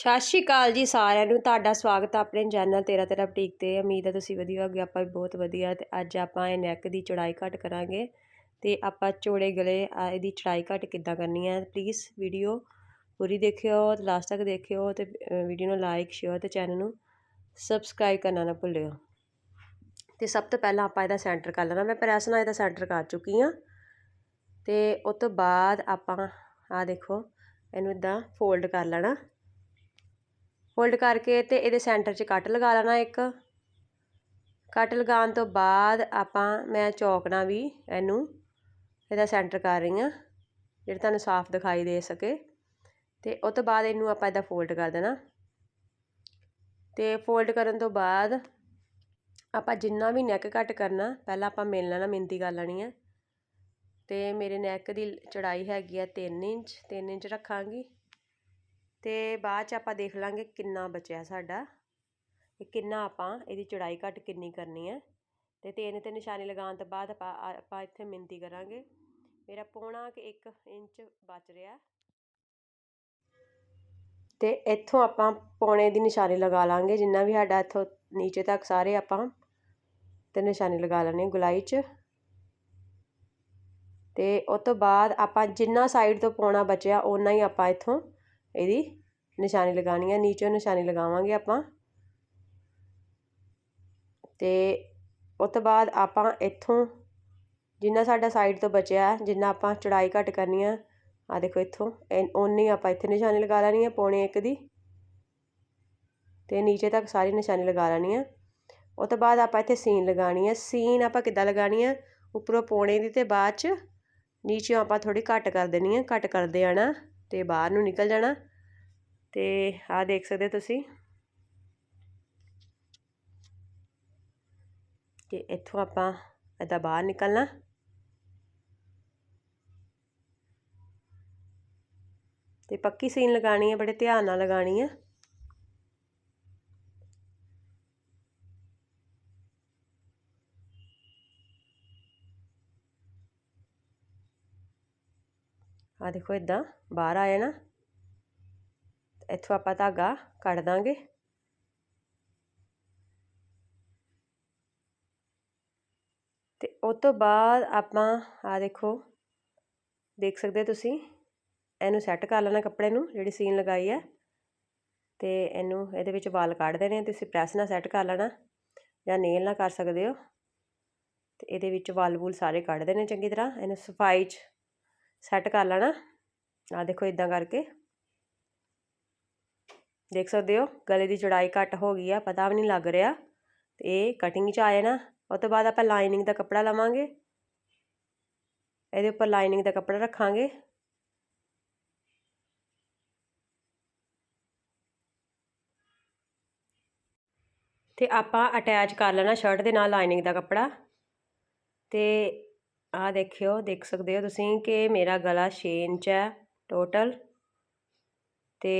ਸਤਿ ਸ਼੍ਰੀ ਅਕਾਲ ਜੀ ਸਾਰਿਆਂ ਨੂੰ। ਤੁਹਾਡਾ ਸਵਾਗਤ ਹੈ ਆਪਣੇ ਚੈਨਲ ਤੇਰਾ ਤੇਰਾ ਬੁਟੀਕ ਤੇ। ਉਮੀਦ ਹੈ ਤੁਸੀਂ ਵਧੀਆ ਹੋਗੇ ਆਪਾਂ ਵੀ ਬਹੁਤ ਵਧੀਆ। ਤੇ ਅੱਜ ਆਪਾਂ ਇਹ ਨੈਕ ਦੀ ਚੌੜਾਈ ਘੱਟ ਕਰਾਂਗੇ। ਤੇ ਆਪਾਂ ਚੋੜੇ ਗਲੇ ਆ ਇਹਦੀ ਚੌੜਾਈ ਘੱਟ ਕਿੱਦਾਂ ਕਰਨੀ ਹੈ ਪਲੀਜ਼ ਵੀਡੀਓ ਪੂਰੀ ਦੇਖਿਓ ਤੇ ਲਾਸਟ ਤੱਕ ਦੇਖਿਓ ਤੇ ਵੀਡੀਓ ਨੂੰ ਲਾਈਕ ਸ਼ੇਅਰ ਤੇ ਚੈਨਲ ਨੂੰ ਸਬਸਕ੍ਰਾਈਬ ਕਰਨਾ ਨਾ ਭੁੱਲਿਓ। ਤੇ ਸਭ ਤੋਂ ਪਹਿਲਾਂ ਆਪਾਂ ਇਹਦਾ ਸੈਂਟਰ ਕਰ ਲੈਣਾ। ਮੈਂ ਪ੍ਰੈਸ ਨਾਲ ਇਹਦਾ ਸੈਂਟਰ ਕਰ ਚੁੱਕੀ ਆ। ਤੇ ਉਸ ਤੋਂ ਬਾਅਦ ਆਪਾਂ ਆ ਦੇਖੋ, ਇਹਨੂੰ ਇਦਾਂ ਫੋਲਡ ਕਰ ਲੈਣਾ। ਫੋਲਡ ਕਰਕੇ ਅਤੇ ਇਹਦੇ ਸੈਂਟਰ 'ਚ ਕੱਟ ਲਗਾ ਲੈਣਾ ਇੱਕ। ਕੱਟ ਲਗਾਉਣ ਤੋਂ ਬਾਅਦ ਆਪਾਂ, ਮੈਂ ਚੌਕ ਨਾਲ ਵੀ ਇਹਨੂੰ, ਇਹਦਾ ਸੈਂਟਰ ਕਰ ਰਹੀ ਹਾਂ, ਜਿਹੜਾ ਤੁਹਾਨੂੰ ਸਾਫ਼ ਦਿਖਾਈ ਦੇ ਸਕੇ। ਅਤੇ ਉਹ ਤੋਂ ਬਾਅਦ ਇਹਨੂੰ ਆਪਾਂ ਇਹਦਾ ਫੋਲਡ ਕਰ ਦੇਣਾ। ਅਤੇ ਫੋਲਡ ਕਰਨ ਤੋਂ ਬਾਅਦ ਆਪਾਂ ਜਿੰਨਾ ਵੀ ਨੈਕ ਕੱਟ ਕਰਨਾ, ਪਹਿਲਾਂ ਆਪਾਂ ਮਿਲ ਲੈਣਾ ਮਿੰਤੀ ਕਰ ਲੈਣੀ ਹੈ ਅਤੇ ਮੇਰੇ ਨੈਕ ਦੀ ਚੜਾਈ ਹੈਗੀ ਆ 3 ਇੰਚ 3 ਇੰਚ ਰੱਖਾਂਗੀ। ਤੇ ਬਾਅਦ ਚ ਆਪਾਂ ਦੇਖ ਲਾਂਗੇ ਕਿੰਨਾ ਬਚਿਆ ਸਾਡਾ ਤੇ ਕਿੰਨਾ ਆਪਾਂ ਇਹਦੀ ਚੌੜਾਈ ਘੱਟ ਕਿੰਨੀ ਕਰਨੀ ਹੈ ਤੇ ਤਿੰਨ ਤੇ ਨਿਸ਼ਾਨੀ ਲਗਾਉਣ ਤੋਂ ਬਾਅਦ ਆਪਾਂ ਆਪਾਂ ਇੱਥੇ ਮਿੰਤੀ ਕਰਾਂਗੇ। ਮੇਰਾ ਪੌਣਾ ਕਿ 1 ਇੰਚ ਬਚ ਰਿਹਾ। ਤੇ ਇੱਥੋਂ ਆਪਾਂ ਪੌਣੇ ਦੀ ਨਿਸ਼ਾਨੀ ਲਗਾ ਲਾਂਗੇ, ਜਿੰਨਾ ਵੀ ਸਾਡਾ ਇੱਥੋਂ ਨੀਚੇ ਤੱਕ ਸਾਰੇ ਆਪਾਂ ਤੇ ਨਿਸ਼ਾਨੀ ਲਗਾ ਲੈਣੀ ਗੁਲਾਈ 'ਚ। ਤੇ ਉਸ ਤੋਂ ਬਾਅਦ ਆਪਾਂ ਜਿੰਨਾ ਸਾਈਡ ਤੋਂ ਪੌਣਾ ਬਚਿਆ, ਓਨਾ ਹੀ ਆਪਾਂ ਇੱਥੋਂ ਇਹਦੀ ਨਿਸ਼ਾਨੀ ਲਗਾਣੀ ਹੈ ਨੀਚੇ ਨਿਸ਼ਾਨੀ ਲਗਾਵਾਂਗੇ ਆਪਾਂ। ਤੇ ਉਸ ਤੋਂ ਬਾਅਦ ਆਪਾਂ ਇੱਥੋਂ ਜਿੰਨਾ ਸਾਡਾ ਸਾਈਡ ਤੋਂ ਬਚਿਆ, ਜਿੰਨਾ ਆਪਾਂ ਚੜਾਈ ਘੱਟ ਕਰਨੀ ਆ ਆ ਦੇਖੋ ਇੱਥੋਂ ਓਨੀ ਆਪਾਂ ਇੱਥੇ ਨਿਸ਼ਾਨੀ ਲਗਾ ਲੈਣੀ ਹੈ ਪੌਣੇ ਇੱਕ ਦੀ। ਤੇ ਨੀਚੇ ਤੱਕ ਸਾਰੀ ਨਿਸ਼ਾਨੀ ਲਗਾ ਲੈਣੀ ਹੈ ਉਸ ਤੋਂ ਬਾਅਦ ਆਪਾਂ ਇੱਥੇ ਸੀਨ ਲਗਾਣੀ ਹੈ ਸੀਨ ਆਪਾਂ ਕਿੱਦਾਂ ਲਗਾਣੀ ਹੈ ਉੱਪਰੋਂ ਪੌਣੇ ਦੀ ਤੇ ਬਾਅਦ ਚ ਨੀਚੇ ਆਪਾਂ ਥੋੜੀ ਘੱਟ ਕਰ ਦੇਣੀ ਹੈ ਘੱਟ ਕਰਦੇ ਆਣਾ ਤੇ ਬਾਹਰ ਨੂੰ ਨਿਕਲ ਜਾਣਾ। ਤੇ ਆਹ ਦੇਖ ਸਕਦੇ ਤੁਸੀਂ। ਕਿ ਇੱਥੋਂ ਆਪਾਂ ਇਹਦਾ ਬਾਹਰ ਨਿਕਲਣਾ। ਤੇ ਪੱਕੀ ਸੀਨ ਲਗਾਣੀ ਹੈ, ਬੜੇ ਧਿਆਨ ਨਾਲ ਲਗਾਣੀ ਹੈ। ਆ ਦੇਖੋ ਇਦਾਂ ਬਾਹਰ ਆ ਜਾਣਾ। ਇੱਥੋਂ ਆਪਾਂ ਧਾਗਾ ਕੱਢ ਦਾਂਗੇ। ਤੇ ਉਸ ਤੋਂ ਬਾਅਦ ਆਪਾਂ ਆ ਦੇਖੋ, ਦੇਖ ਸਕਦੇ ਤੁਸੀਂ, ਇਹਨੂੰ ਸੈੱਟ ਕਰ ਲੈਣਾ ਕੱਪੜੇ ਨੂੰ, ਜਿਹੜੀ ਸੀਨ ਲਗਾਈ ਹੈ ਤੇ ਇਹਨੂੰ ਇਹਦੇ ਵਿੱਚ ਵਾਲ ਕੱਢ ਦੇਣੇ ਤੁਸੀਂ ਪ੍ਰੈਸ ਨਾਲ ਸੈੱਟ ਕਰ ਲੈਣਾ, ਜਾਂ ਨੇਲ ਨਾਲ ਕਰ ਸਕਦੇ ਹੋ। ਤੇ ਇਹਦੇ ਵਿੱਚ ਵਾਲ ਵੂਲ ਸਾਰੇ ਕੱਢ ਦੇਣੇ ਚੰਗੀ ਤਰ੍ਹਾਂ। ਇਹਨੂੰ ਸਫ਼ਾਈ 'ਚ ਸੈੱਟ ਕਰ ਲੈਣਾ। ਆ ਦੇਖੋ ਇਦਾਂ ਕਰਕੇ। ਦੇਖ ਸਕਦੇ ਹੋ, ਗਲੇ ਦੀ ਚੜਾਈ ਘੱਟ ਹੋ ਗਈ ਆ, ਪਤਾ ਵੀ ਨਹੀਂ ਲੱਗ ਰਿਹਾ। ਤੇ ਇਹ ਕਟਿੰਗ 'ਚ ਆ ਜਾਣਾ। ਉਸ ਤੋਂ ਬਾਅਦ ਆਪਾਂ ਲਾਈਨਿੰਗ ਦਾ ਕੱਪੜਾ ਲਵਾਂਗੇ। ਇਹਦੇ ਉੱਪਰ ਲਾਈਨਿੰਗ ਦਾ ਕੱਪੜਾ ਰੱਖਾਂਗੇ। ਤੇ ਆਪਾਂ ਅਟੈਚ ਕਰ ਲੈਣਾ ਸ਼ਰਟ ਦੇ ਨਾਲ ਲਾਈਨਿੰਗ ਦਾ ਕੱਪੜਾ। ਤੇ ਆਹ ਦੇਖਿਓ, ਦੇਖ ਸਕਦੇ ਹੋ ਤੁਸੀਂ ਕਿ ਮੇਰਾ ਗਲਾ 6 ਇੰਚ ਹੈ ਟੋਟਲ ਤੇ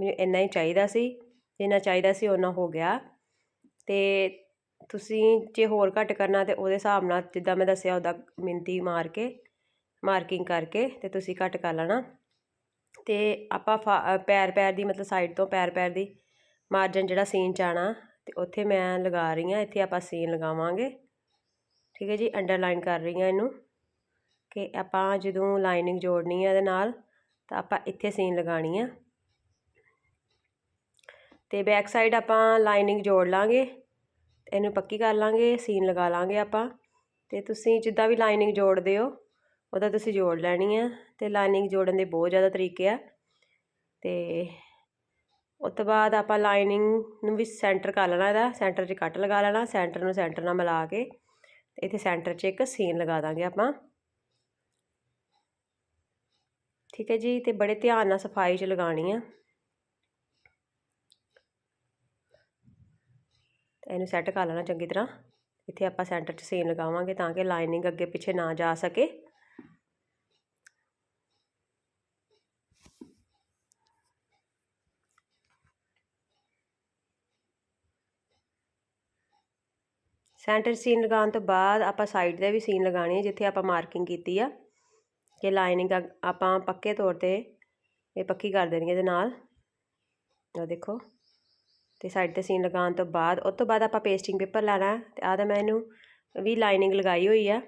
ਮੈਨੂੰ ਇੰਨਾ ਹੀ ਚਾਹੀਦਾ ਸੀ, ਜਿੰਨਾ ਚਾਹੀਦਾ ਸੀ ਉਹਨਾਂ ਹੋ ਗਿਆ। ਤੇ ਤੁਸੀਂ ਜੇ ਹੋਰ ਘੱਟ ਕਰਨਾ ਤੇ ਉਹਦੇ ਹਿਸਾਬ ਨਾਲ ਜਿੱਦਾਂ ਮੈਂ ਦੱਸਿਆ ਉਹਦਾ ਮਿੰਤੀ ਮਾਰ ਕੇ ਮਾਰਕਿੰਗ ਕਰਕੇ ਤੇ ਤੁਸੀਂ ਘੱਟ ਕਰ ਲੈਣਾ। ਤੇ ਆਪਾਂ ਪੈਰ ਪੈਰ ਦੀ ਮਤਲਬ ਸਾਈਡ ਤੋਂ ਪੈਰ ਪੈਰ ਦੀ ਮਾਰਜਨ ਜਿਹੜਾ ਸੀਨ ਚਾਣਾ ਤੇ ਉੱਥੇ ਮੈਂ ਲਗਾ ਰਹੀ ਹਾਂ, ਇੱਥੇ ਆਪਾਂ ਸੀਨ ਲਗਾਵਾਂਗੇ। ਠੀਕ ਹੈ ਜੀ ਅੰਡਰਲਾਈਨ ਕਰ ਰਹੀ ਹਾਂ ਇਹਨੂੰ ਕਿ ਆਪਾਂ ਜਦੋਂ ਲਾਈਨਿੰਗ ਜੋੜਨੀ ਹੈ ਇਹਦੇ ਨਾਲ ਤਾਂ ਆਪਾਂ ਇੱਥੇ ਸੀਨ ਲਗਾਣੀ ਆ। ਤੇ ਬੈਕ ਸਾਈਡ ਆਪਾਂ ਲਾਈਨਿੰਗ ਜੋੜ ਲਾਂਗੇ ਇਹਨੂੰ ਪੱਕੀ ਕਰ ਲਾਂਗੇ ਸੀਨ ਲਗਾ ਲਾਂਗੇ ਆਪਾਂ। ਤੇ ਤੁਸੀਂ ਜਿੱਦਾਂ ਵੀ ਲਾਈਨਿੰਗ ਜੋੜਦੇ ਹੋ, ਉਹਦਾ ਤੁਸੀਂ ਜੋੜ ਲੈਣੀ ਆ ਤੇ ਲਾਈਨਿੰਗ ਜੋੜਨ ਦੇ ਬਹੁਤ ਜ਼ਿਆਦਾ ਤਰੀਕੇ ਆ। ਤੇ ਉਸ ਤੋਂ ਬਾਅਦ ਆਪਾਂ ਲਾਈਨਿੰਗ ਨੂੰ ਵੀ ਸੈਂਟਰ ਕਰ ਲੈਣਾ ਇਹਦਾ ਸੈਂਟਰ 'ਚ ਕੱਟ ਲਗਾ ਲੈਣਾ ਸੈਂਟਰ ਨੂੰ ਸੈਂਟਰ ਨਾਲ ਮਿਲਾ ਕੇ ਇੱਥੇ ਸੈਂਟਰ 'ਚ ਇੱਕ ਸੀਨ ਲਗਾ ਦਾਂਗੇ ਆਪਾਂ। ਠੀਕ ਹੈ ਜੀ, ਤੇ ਬੜੇ ਧਿਆਨ ਨਾਲ ਸਫ਼ਾਈ 'ਚ ਲਗਾਣੀ ਆ। ਇਹਨੂੰ ਸੈੱਟ ਕਰ ਲੈਣਾ ਚੰਗੀ ਤਰ੍ਹਾਂ। ਇੱਥੇ ਆਪਾਂ ਸੈਂਟਰ 'ਚ ਸੀਨ ਲਗਾਵਾਂਗੇ ਤਾਂ ਕਿ ਲਾਈਨਿੰਗ ਅੱਗੇ ਪਿੱਛੇ ਨਾ ਜਾ ਸਕੇ। ਸੈਂਟਰ ਸੀਨ ਲਗਾਉਣ ਤੋਂ ਬਾਅਦ ਆਪਾਂ ਸਾਈਡ ਤੇ ਵੀ ਸੀਨ ਲਗਾਣੀ ਹੈ, ਜਿੱਥੇ ਆਪਾਂ ਮਾਰਕਿੰਗ ਕੀਤੀ ਆ। ਕਿ ਲਾਈਨਿੰਗ ਆਪਾਂ ਪੱਕੇ ਤੌਰ ਤੇ ਇਹ ਪੱਕੀ ਕਰ ਦੇਣੀ ਇਹਦੇ ਨਾਲ। ਉਹ ਦੇਖੋ। ਤੇ ਸਾਈਡ ਤੇ ਸੀਨ ਲਗਾਉਣ ਤੋਂ ਬਾਅਦ, ਉਸ ਤੋਂ ਬਾਅਦ ਆਪਾਂ ਪੇਸਟਿੰਗ ਪੇਪਰ ਲੈਣਾ ਤੇ ਆਹ ਤਾਂ ਮੈਂ ਇਹਨੂੰ ਵੀ ਲਾਈਨਿੰਗ ਲਗਾਈ ਹੋਈ ਆ।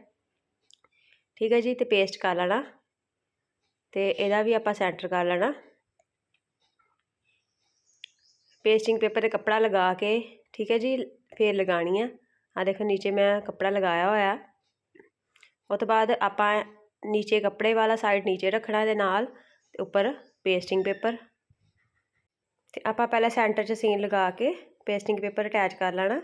ਠੀਕ ਹੈ ਜੀ, ਤੇ ਪੇਸਟ ਕਰ ਲੈਣਾ। ਤੇ ਇਹਦਾ ਵੀ ਆਪਾਂ ਸੈਂਟਰ ਕਰ ਲੈਣਾ। ਪੇਸਟਿੰਗ ਪੇਪਰ ਤੇ ਕੱਪੜਾ ਲਗਾ ਕੇ, ਠੀਕ ਹੈ ਜੀ, ਫੇਰ ਲਗਾਣੀ ਆ। ਆ ਦੇਖੋ ਨੀਚੇ ਮੈਂ ਕੱਪੜਾ ਲਗਾਇਆ ਹੋਇਆ। ਉਸ ਤੋਂ ਬਾਅਦ ਆਪਾਂ ਨੀਚੇ ਕੱਪੜੇ ਵਾਲਾ ਸਾਈਡ ਨੀਚੇ ਰੱਖਣਾ ਦੇ ਨਾਲ ਤੇ ਉੱਪਰ ਪੇਸਟਿੰਗ ਪੇਪਰ ਤੇ ਆਪਾਂ ਪਹਿਲਾਂ ਸੈਂਟਰ 'ਚ ਸੀਨ ਲਗਾ ਕੇ ਪੇਸਟਿੰਗ ਪੇਪਰ ਅਟੈਚ ਕਰ ਲੈਣਾ।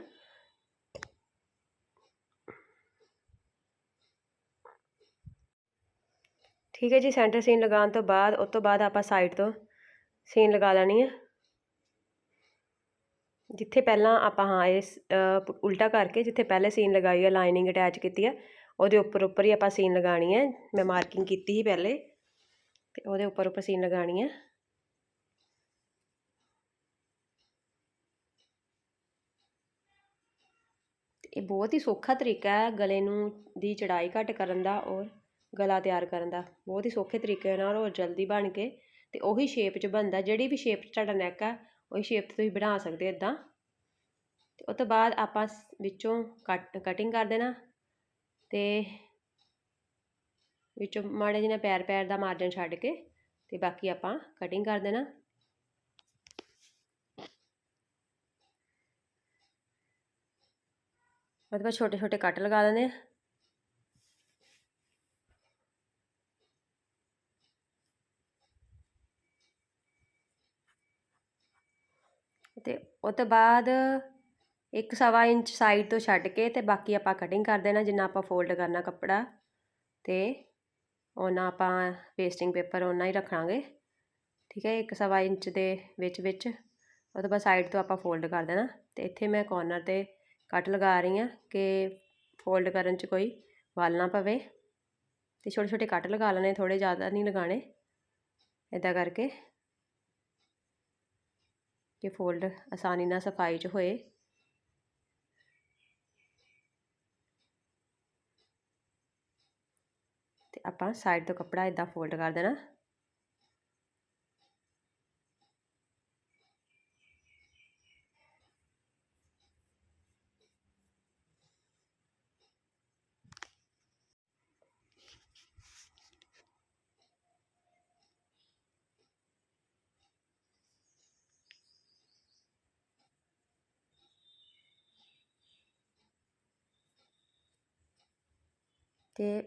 ਠੀਕ ਹੈ ਜੀ ਸੈਂਟਰ ਸੀਨ ਲਗਾਉਣ ਤੋਂ ਬਾਅਦ ਉਸ ਤੋਂ ਬਾਅਦ ਆਪਾਂ ਸਾਈਡ ਤੋਂ ਸੀਨ ਲਗਾ ਲੈਣੀ ਹੈ ਜਿੱਥੇ ਪਹਿਲਾਂ ਆਪਾਂ, ਹਾਂ ਇਸ ਉਲਟਾ ਕਰਕੇ ਜਿੱਥੇ ਪਹਿਲੇ ਸੀਨ ਲਗਾਈ ਹੈ ਲਾਈਨਿੰਗ ਅਟੈਚ ਕੀਤੀ ਹੈ ਉਹਦੇ ਉੱਪਰ ਉੱਪਰ ਹੀ ਆਪਾਂ ਸੀਨ ਲਗਾਣੀ ਹੈ ਮੈਂ ਮਾਰਕਿੰਗ ਕੀਤੀ ਸੀ ਪਹਿਲੇ, ਤੇ ਉਹਦੇ ਉੱਪਰ ਉੱਪਰ ਸੀਨ ਲਗਾਣੀ ਹੈ ਇਹ ਬਹੁਤ ਹੀ ਸੌਖਾ ਤਰੀਕਾ ਹੈ ਗਲੇ ਨੂੰ, ਦੀ ਚੜਾਈ ਘੱਟ ਕਰਨ ਦਾ ਔਰ ਗਲਾ ਤਿਆਰ ਕਰਨ ਦਾ। ਬਹੁਤ ਹੀ ਸੌਖੇ ਤਰੀਕੇ ਨਾਲ ਔਰ ਜਲਦੀ ਬਣ ਕੇ, ਤੇ ਉਹੀ ਸ਼ੇਪ 'ਚ ਬਣਦਾ, ਜਿਹੜੀ ਵੀ ਸ਼ੇਪ 'ਚ ਤੁਹਾਡਾ ਨੈਕ ਆ ਉਹੀ ਸ਼ੇਪ ਤੁਸੀਂ ਬਣਾ ਸਕਦੇ ਇਦਾਂ ਤੇ ਉਸ ਤੋਂ ਬਾਅਦ ਆਪਾਂ ਵਿੱਚੋਂ ਕੱਟ ਕਟਿੰਗ ਕਰ ਦੇਣਾ ਤੇ ਵਿੱਚੋਂ ਮਾੜੇ ਜਿਹੇ ਪੈਰ ਪੈਰ ਦਾ ਮਾਰਜਨ ਛੱਡ ਕੇ ਤੇ ਬਾਕੀ ਆਪਾਂ ਕਟਿੰਗ ਕਰ ਦੇਣਾ। ਉਹਦੇ ਬਾਅਦ ਛੋਟੇ ਛੋਟੇ ਕੱਟ ਲਗਾ ਦੇਣੇ ਆ ਤੇ ਉਹ ਤੋਂ ਬਾਅਦ ਇੱਕ ਸਵਾ ਇੰਚ ਸਾਈਡ ਤੋਂ ਛੱਡ ਕੇ ਤੇ ਬਾਕੀ ਆਪਾਂ ਕਟਿੰਗ ਕਰ ਦੇਣਾ, ਜਿੰਨਾ ਆਪਾਂ ਫੋਲਡ ਕਰਨਾ ਕੱਪੜਾ ਤੇ ਉਹਨਾਂ ਆਪਾਂ ਪੇਸਟਿੰਗ ਪੇਪਰ ਉਹਨਾਂ ਹੀ ਰੱਖਾਂਗੇ, ਠੀਕ ਹੈ, ਇੱਕ ਸਵਾ ਇੰਚ ਦੇ ਵਿੱਚ ਵਿੱਚ। ਉਹ ਤੋਂ ਬਾਅਦ ਸਾਈਡ ਤੋਂ ਆਪਾਂ ਫੋਲਡ ਕਰ ਦੇਣਾ ਤੇ ਇੱਥੇ ਮੈਂ ਕੋਰਨਰ ਤੇ ਕੱਟ ਲਗਾ ਰਹੀ ਹਾਂ ਕਿ ਫੋਲਡ ਕਰਨ 'ਚ ਕੋਈ ਵਲ ਨਾ ਪਵੇ ਤੇ ਛੋਟੇ ਛੋਟੇ ਕੱਟ ਲਗਾ ਲੈਣੇ ਥੋੜੇ ਜ਼ਿਆਦਾ ਨਹੀਂ ਲਗਾਣੇ ਇਦਾਂ ਕਰਕੇ। ਕਿ ਫੋਲਡ ਆਸਾਨੀ ਨਾਲ ਸਫ਼ਾਈ 'ਚ ਹੋਏ। ਤੇ ਆਪਾਂ ਸਾਈਡ ਤੋਂ ਕੱਪੜਾ ਇਦਾਂ ਫੋਲਡ ਕਰ ਦੇਣਾ। ਅਤੇ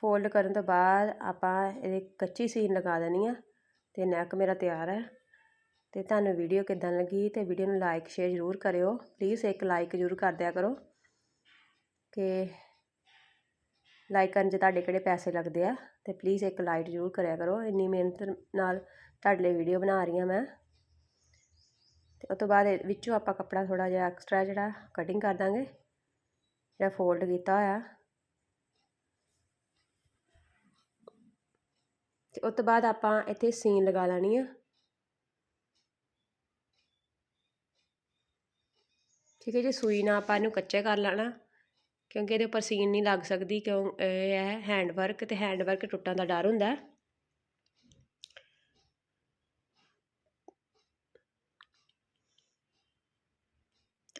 ਫੋਲਡ ਕਰਨ ਤੋਂ ਬਾਅਦ ਆਪਾਂ ਇਹਦੇ ਕੱਚੀ ਸੀਨ ਲਗਾ ਦੇਣੀ ਆ ਅਤੇ ਨੈਕ ਮੇਰਾ ਤਿਆਰ ਹੈ। ਅਤੇ ਤੁਹਾਨੂੰ ਵੀਡੀਓ ਕਿੱਦਾਂ ਲੱਗੀ ਅਤੇ ਵੀਡੀਓ ਨੂੰ ਲਾਈਕ ਸ਼ੇਅਰ ਜ਼ਰੂਰ ਕਰਿਓ। ਪਲੀਜ਼ ਇੱਕ ਲਾਈਕ ਜ਼ਰੂਰ ਕਰ ਦਿਆ ਕਰੋ ਕਿ ਲਾਈਕ ਕਰਨ 'ਚ ਤੁਹਾਡੇ ਕਿਹੜੇ ਪੈਸੇ ਲੱਗਦੇ ਆ ਅਤੇ ਪਲੀਜ਼ ਇੱਕ ਲਾਈਕ ਜ਼ਰੂਰ ਕਰਿਆ ਕਰੋ। ਇੰਨੀ ਮਿਹਨਤ ਨਾਲ ਤੁਹਾਡੇ ਲਈ ਵੀਡੀਓ ਬਣਾ ਰਹੀ ਹਾਂ ਮੈਂ। ਤੇ ਉਸ ਤੋਂ ਬਾਅਦ ਵਿੱਚੋਂ ਆਪਾਂ ਕੱਪੜਾ ਥੋੜਾ ਜਿਹਾ ਐਕਸਟਰਾ ਜਿਹੜਾ ਕਟਿੰਗ ਕਰ ਦਾਂਗੇ, ਜਿਹੜਾ ਫੋਲਡ ਕੀਤਾ ਹੋਇਆ। ਤੇ ਉਸ ਤੋਂ ਬਾਅਦ ਆਪਾਂ ਇੱਥੇ ਸੀਨ ਲਗਾ ਲੈਣੀ ਆ। ਠੀਕ ਹੈ ਜੀ, ਸੂਈ ਨਾਲ ਆਪਾਂ ਇਹਨੂੰ ਕੱਚੇ ਕਰ ਲੈਣਾ, ਕਿਉਂਕਿ ਇਹਦੇ ਉੱਪਰ ਸੀਨ ਨਹੀਂ ਲੱਗ ਸਕਦੀ, ਕਿਉਂ ਇਹ ਹੈ ਹੈਂਡ ਵਰਕ ਤੇ ਹੈਂਡ ਵਰਕ ਟੁੱਟਣ ਦਾ ਡਰ ਹੁੰਦਾ।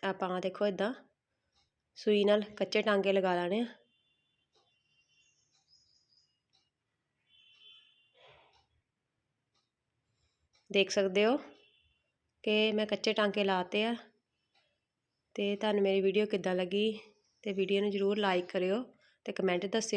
ਆਪਾਂ ਦੇਖੋ ਇਦਾਂ ਸੂਈ ਨਾਲ ਕੱਚੇ ਟਾਂਗੇ ਲਗਾ ਲੈਣੇ ਆ। ਦੇਖ ਸਕਦੇ ਹੋ ਕਿ ਮੈਂ ਕੱਚੇ ਟਾਂਕੇ ਲਾਤੇ ਆ ਤੇ ਤੁਹਾਨੂੰ ਮੇਰੀ ਵੀਡੀਓ ਕਿੱਦਾਂ ਲੱਗੀ ਤੇ ਵੀਡੀਓ ਨੂੰ ਜਰੂਰ ਲਾਈਕ ਕਰਿਓ ਤੇ ਕਮੈਂਟ ਦੱਸਿਓ।